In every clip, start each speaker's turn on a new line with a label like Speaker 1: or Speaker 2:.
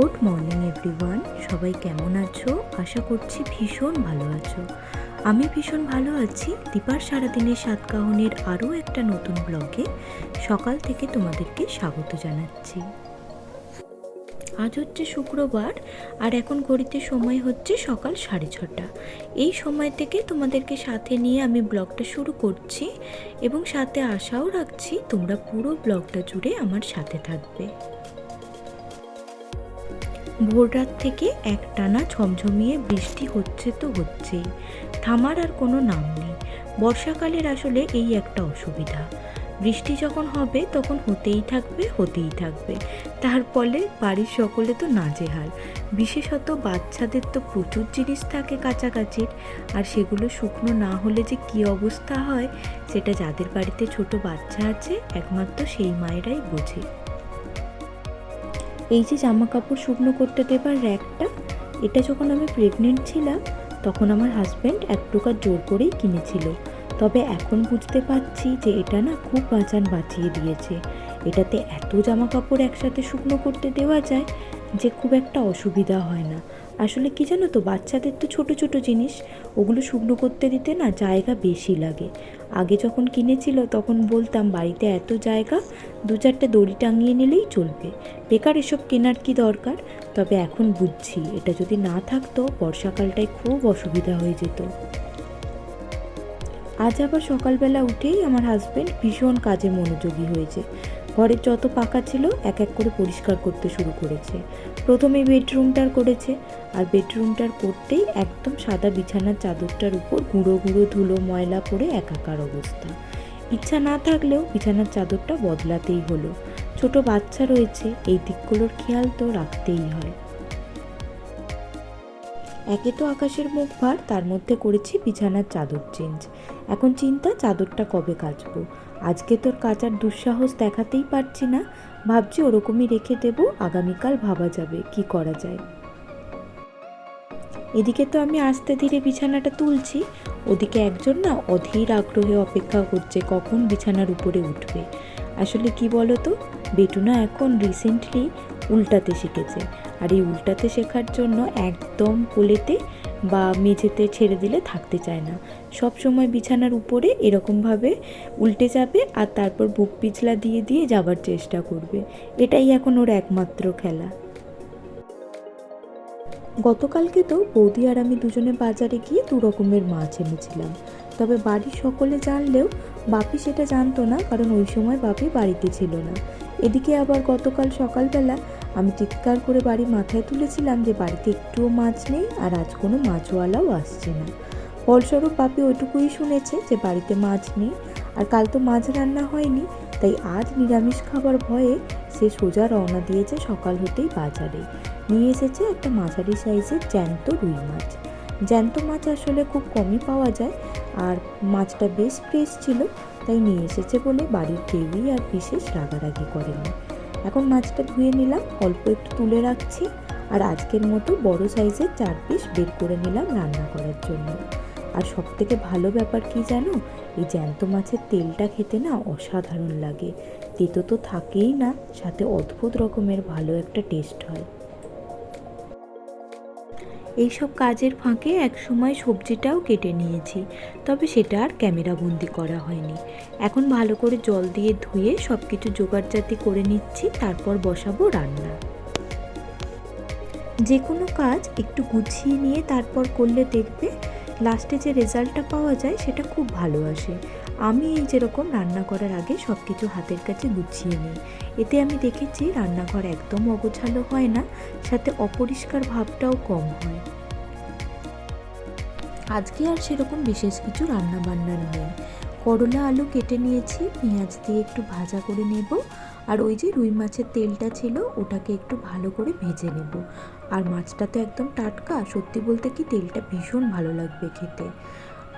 Speaker 1: Good morning, everyone. সবাই কেমন আছো? আশা করছি ভীষণ ভালো আছো। আমি ভীষণ ভালো আছি। দীপার সারাদিনের সাতকাহনের আরও একটা নতুন ব্লগে সকাল থেকে তোমাদেরকে স্বাগত জানাচ্ছি। আজ হচ্ছে শুক্রবার, আর এখন ঘড়িতে সময় হচ্ছে সকাল সাড়ে ছটা। এই সময় থেকে তোমাদেরকে সাথে নিয়ে আমি ব্লগটা শুরু করছি এবং সাথে আশাও রাখছি তোমরা পুরো ব্লগটা জুড়ে আমার সাথে থাকবে। ভোররাত থেকে একটানা ঝমঝমিয়ে বৃষ্টি হচ্ছে তো হচ্ছেই। থামার আর কোনো নাম নেই। বর্ষাকালের আসলে এই একটা অসুবিধা। বৃষ্টি যখন হবে, তখন হতেই থাকবে হতেই থাকবে। তার ফলে বাড়ির সকলে তো নাজেহাল। বিশেষত বাচ্চাদের তো প্রচুর জিনিস থাকে কাছাকাছির আর সেগুলো শুকনো না হলে যে কী অবস্থা হয়, সেটা যাদের বাড়িতে ছোট বাচ্চা আছে, একমাত্র সেই মায়েরাই বোঝে। এই যে জামা কাপড় শুকনো করতে দেবার র্যাকটা এটা যখন আমি প্রেগনেন্ট ছিলাম, তখন আমার হাজব্যান্ড এক প্রকার জোর করেই কিনেছিল। তবে এখন বুঝতে পারছি যে এটা না খুব বাঁচান বাঁচিয়ে দিয়েছে। এটাতে এত জামা কাপড় একসাথে শুকনো করতে দেওয়া যায় যে খুব একটা অসুবিধা হয় না। আসলে কি জানো তো, বাচ্চাদের তো ছোট ছোট জিনিস, ওগুলো শুকনো করতে দিতে না জায়গা বেশি লাগে। আগে যখন কিনেছিল তখন বলতাম, বাড়িতে এত জায়গা, দু চারটে দড়ি টাঙিয়ে নিলেই চলবে। বেকার এসব কেনার কি দরকার? তবে এখন বুঝছি, এটা যদি না থাকতো বর্ষাকালটায় খুব অসুবিধা হয়ে যেত। আজ আবার সকালবেলা উঠেই আমার হাজব্যান্ড ভীষণ কাজে মনোযোগী হয়েছে। ঘরের যত পাকা ছিল, এক এক করে পরিষ্কার করতে শুরু করেছে। প্রথমে বেডরুমটার করেছে, আর বেডরুমটার করতেই একদম সাদা বিছানার চাদরটার উপর গুঁড়ো গুঁড়ো ধুলো ময়লা পড়ে একাকার অবস্থা। ইচ্ছা না থাকলেও বিছানার চাদরটা বদলাতেই হলো। ছোট বাচ্চা রয়েছে, এই দিকগুলোর খেয়াল তো রাখতেই হয়। একে তো আকাশের মুখ ভার, তার মধ্যে করেছি বিছানার চাদর চেঞ্জ। এখন চিন্তা চাদরটা কবে কাচবো? আজকে তোর কাচার দুঃসাহস দেখাতেই পারছি না। ভাবছি ওরকমই রেখে দেব, আগামীকাল ভাবা যাবে কি করা যায়। এদিকে তো আমি আস্তে ধীরে বিছানাটা তুলছি। ওদিকে একজন না অধীর আগ্রহে অপেক্ষা করছে, কখন বিছানার উপরে উঠবে। আসলে কি বলো তো বেটুনা এখন রিসেন্টলি উল্টাতে শিখেছে। আর এই উল্টাতে শেখার জন্য একদম কোলেতে বা মেঝেতে ছেড়ে দিলে থাকতে চায় না। সব সময় বিছানার উপরে এরকমভাবে উল্টে যাবে আর তারপর বুক পিছলা দিয়ে দিয়ে যাবার চেষ্টা করবে। এটাই এখন ওর একমাত্র খেলা। গতকালকে তো বৌদি আর আমি দুজনে বাজারে গিয়ে দু রকমের মাছ এনেছিলাম। তবে বাড়ির সকলে জানলেও বাপি সেটা জানতো না, কারণ ওই সময় বাপি বাড়িতে ছিল না। এদিকে আবার গতকাল সকালবেলা আমি চিৎকার করে বাড়ি মাথায় তুলেছিলাম যে বাড়িতে একটুও মাছ নেই আর আজ কোনো মাছওয়ালাও আসছে না। ফলস্বরূপ বাপি ওইটুকুই শুনেছে যে বাড়িতে মাছ নেই আর কাল তো মাছ রান্না হয়নি, তাই আজ নিরামিষ খাবার ভয়ে সে সোজা রওনা দিয়েছে সকাল হতেই বাজারে। নিয়ে এসেছে একটা মাঝারি সাইজের জ্যান্ত রুই মাছ। জ্যান্ত মাছ আসলে খুব কমই পাওয়া যায় আর মাছটা বেশ ফ্রেশ ছিল, তাই নিয়ে এসেছে বলে বাড়ির কেউই আর বিশেষ রাগারাগি করেনি। এখন মাছটা ধুয়ে নিলাম, অল্প একটু তুলে রাখছি আর আজকের মতো বড় সাইজের চার পিস বের করে নিলাম রান্না করার জন্য। আর সব থেকে ভালো ব্যাপার কি জানো? এই জ্যান্ত মাছের তেলটা খেতে না অসাধারণ লাগে। তেতো তো থাকেই না, সাথে অদ্ভুত রকমের ভালো একটা টেস্ট হয়। এইসব কাজের ফাঁকে এক সময় সবজিটাও কেটে নিয়েছি, তবে সেটা আর ক্যামেরাবন্দি করা হয়নি। এখন ভালো করে জল দিয়ে ধুয়ে সব কিছু জোগাড়জাতি করে নিচ্ছি, তারপর বসাবো রান্না। যে কোনো কাজ একটু গুছিয়ে নিয়ে তারপর করলে দেখবে লাস্টে যে রেজাল্টটা পাওয়া যায়, সেটা খুব ভালো আসে। আমি এই যেরকম রান্না করার আগে সব কিছু হাতের কাছে গুছিয়ে নিই। এতে আমি দেখেছি রান্নাঘর একদম অগোছালো হয় না, সাথে অপরিষ্কার ভাবটাও কম হয়। আজকে আর সেরকম বিশেষ কিছু রান্না বান্নার নেই। করলা আলু কেটে নিয়েছি, পেঁয়াজ দিয়ে একটু ভাজা করে নেব, আর ওই যে রুই মাছের তেলটা ছিল, ওটাকে একটু ভালো করে ভেজে নেব। আর মাছটা তো একদম টাটকা, সত্যি বলতে কি তেলটা ভীষণ ভালো লাগবে খেতে।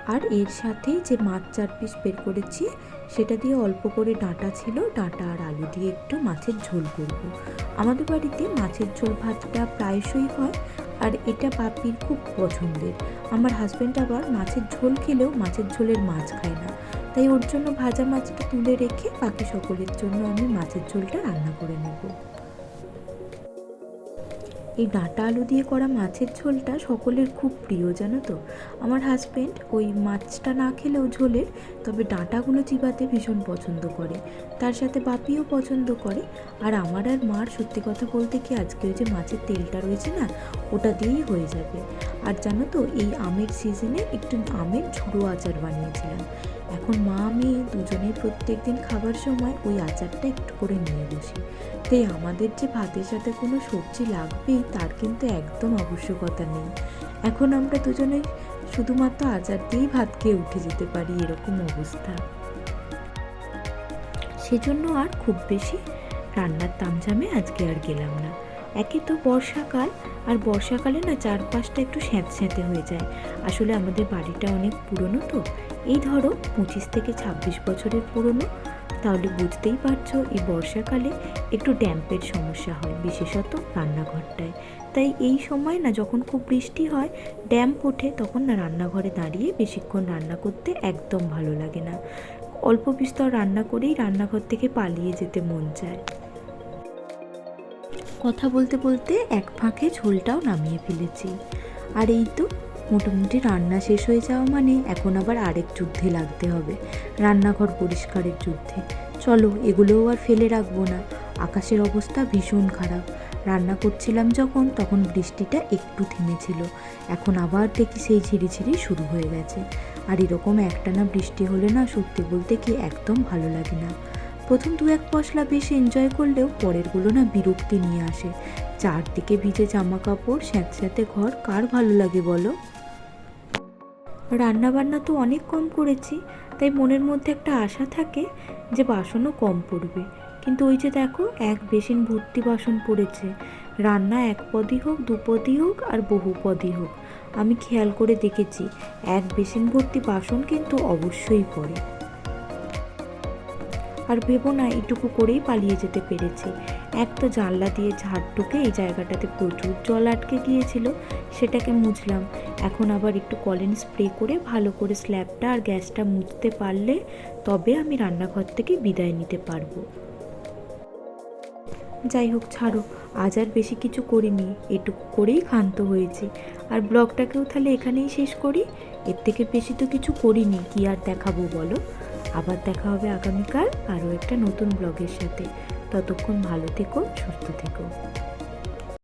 Speaker 1: আর এর সাথেই যে মাছ চার পিস বের করেছি, সেটা দিয়ে অল্প করে ডাঁটা ছিল, ডাঁটা আর আলু দিয়ে একটু মাছের ঝোল করব। আমাদের বাড়িতে মাছের ঝোল ভাতটা প্রায়শই হয় আর এটা বাপির খুব পছন্দের। আমার হাজব্যান্ড আবার মাছের ঝোল খেলেও মাছের ঝোলের মাছ খায় না। তাই ওর জন্য ভাজা মাছটা তুলে রেখে বাকি সকলের জন্য আমি মাছের ঝোলটা রান্না করে নেব। এই ডাঁটা আলু দিয়ে করা মাছের ঝোলটা সকলের খুব প্রিয়, জানো তো? আমার হাজব্যান্ড ওই মাছটা না খেলেও ঝোলের তবে ডাঁটাগুলো চিবাতে ভীষণ পছন্দ করে। তার সাথে বাপিও পছন্দ করে। আর আমার আর মার সত্যি কথা বলতে কি, আজকে ওই যে মাছের তেলটা রয়েছে না, ওটা দিয়েই হয়ে যাবে। আর জানো তো, এই আমের সিজনে একটু আমের ঝুড়ো আচার বানিয়েছিলাম। এখন মা, আমি দুজনেই প্রত্যেক দিন খাবার সময় ওই আচারটা একটু করে নিয়ে বসি। তাই আমাদের যে ভাতের সাথে কোনো সবজি লাগবেই, তার কিন্তু একদম আবশ্যকতা নেই। এখন আমরা দুজনে শুধুমাত্র আচার দিয়েই ভাত খেয়ে উঠে যেতে পারি, এরকম অবস্থা। সেজন্য আর খুব বেশি রান্নার তামঝামে আজকে আর গেলাম না। একে তো বর্ষাকাল, আর বর্ষাকালে না চারপাশটা একটু স্যাঁতস্যাঁতে হয়ে যায়। আসলে আমাদের বাড়িটা অনেক পুরনো তো। এই ধরো পঁচিশ থেকে ছাব্বিশ বছরের পুরনো। তাহলে বুঝতেই পারছ এই বর্ষাকালে একটু ড্যাম্পের সমস্যা হয়, বিশেষত রান্নাঘরটায়। তাই এই সময় না যখন খুব বৃষ্টি হয়, ড্যাম্প ওঠে, তখন না রান্নাঘরে দাঁড়িয়ে বেশিক্ষণ রান্না করতে একদম ভালো লাগে না। অল্প বিস্তর রান্না করেই রান্নাঘর থেকে পালিয়ে যেতে মন চায়। কথা বলতে বলতে এক ফাঁকে ঝোলটাও নামিয়ে ফেলেছি। আর এই তো, মোটামুটি রান্না শেষ হয়ে যাওয়া মানে এখন আবার আরেক যুদ্ধে লাগতে হবে। রান্নাঘর পরিষ্কারের যুদ্ধে। চলো, এগুলোও আর ফেলে রাখব না। আকাশের অবস্থা ভীষণ খারাপ। রান্না করছিলাম যখন, তখন বৃষ্টিটা একটু থেমেছিল। এখন আবার দেখি সেই ঝিরিঝিরি শুরু হয়ে গেছে। আর এরকম একটানা বৃষ্টি হলে না সত্যি বলতে কি একদম ভালো লাগে না। প্রথম দু এক পশলা বেশ এনজয় করলেও পরেরগুলো না বিরক্তি নিয়ে আসে। চারদিকে ভিজে জামা কাপড় স্যাঁতস্যাঁতে ঘর, কার ভালো লাগে বলো? রান্না বান্না তো অনেক কম করেছি, তাই মনের মধ্যে একটা আশা থাকে যে বাসনও কম পড়বে। কিন্তু ওই যে দেখো, এক বেসিন ভর্তি বাসন পড়েছে। রান্না এক পদই হোক দুপদই হোক, আর বহু পদই হোক। আমি খেয়াল করে দেখেছি, এক বেসিন ভর্তি বাসন কিন্তু অবশ্যই পড়ে। আর ভেবো না এইটুকু করেই পালিয়ে যেতে পেরেছি। এক তো জানলা দিয়ে ঝাড় ঢুকে এই জায়গাটাতে প্রচুর জল আটকে গিয়েছিল, সেটাকে মুছলাম। এখন আবার একটু কলিন স্প্রে করে ভালো করে স্ল্যাবটা আর গ্যাসটা মুছতে পারলে তবে আমি রান্নাঘর থেকে বিদায় নিতে পারব। যাই হোক, ছাড়ো, আজ আর বেশি কিছু করিনি, এটুকু করেই ক্ষান্ত হয়েছি। আর ব্লগটাকেও তাহলে এখানেই শেষ করি? এর থেকে বেশি তো কিছু করিনি, কি আর দেখাবো বলো? আবার দেখা হবে আগামীকাল আরও একটা নতুন ব্লগের সাথে। ততক্ষণ ভালো থেকো সুস্থ থেকো।